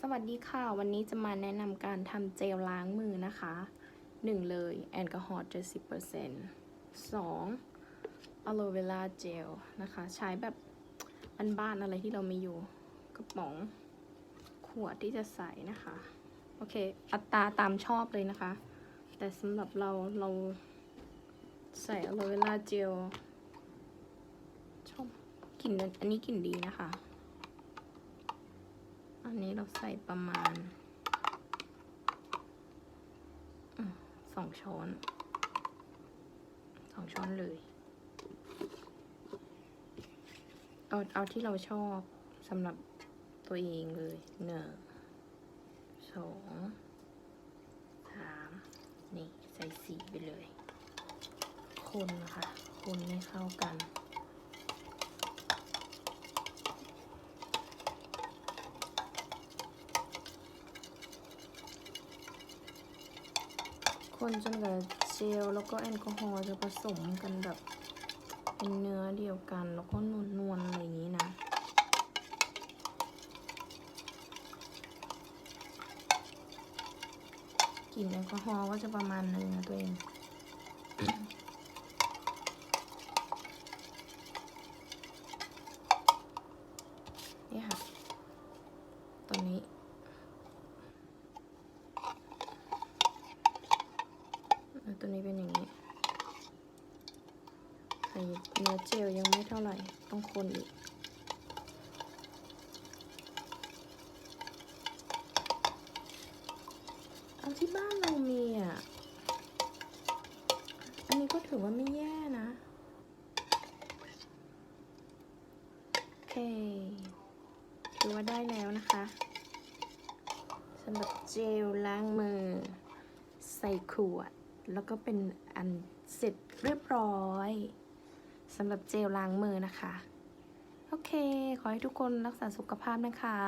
สวัสดีค่ะ วันนี้จะมาแนะนำการทำเจลล้างมือนะคะ 1 เลยแอลกอฮอล์70% 2 อะโลเวราเจลนะคะ ใช้แบบบ้านๆอะไรที่เรามีอยู่กระป๋องขวดที่จะใส่นะคะ โอเค อัตราตามชอบเลยนะคะ แต่สำหรับเราเราใส่อะโลเวราเจลชอบกลิ่นอันนี้กลิ่นดีนะคะ อันนี้เราใส่ประมาณสองช้อนสองช้อนเลย เอาเอาที่เราชอบสำหรับตัวเองเลยหนึ่งสองสามนี่ใส่สีไปเลย คนนะคะ คนให้เข้ากัน คนจนกับเจลแล้วก็แอลกอฮอล์จะผสมกันแบบเป็นเนื้อเดียวกัน แล้วก็นวลๆอะไรอย่างนี้นะกลิ่นแอลกอฮอล์ก็จะประมาณนึงนะตัวเอง นี่ค่ะ ตัวนี้ อะ ตัวนี้เป็นอย่างนี้ไข่เนื้อเจลยังไม่เท่าไหร่ ต้องคนอีก เอาที่บ้านเรามีอะ อันนี้ก็ถือว่าไม่แย่นะ โอเค ถือว่าได้แล้วนะคะสำหรับเจลล้างมือ ใส่ขวด แล้วก็เป็นอันเสร็จเรียบร้อยสำหรับเจลล้างมือนะคะ โอเค ขอให้ทุกคนรักษาสุขภาพนะคะ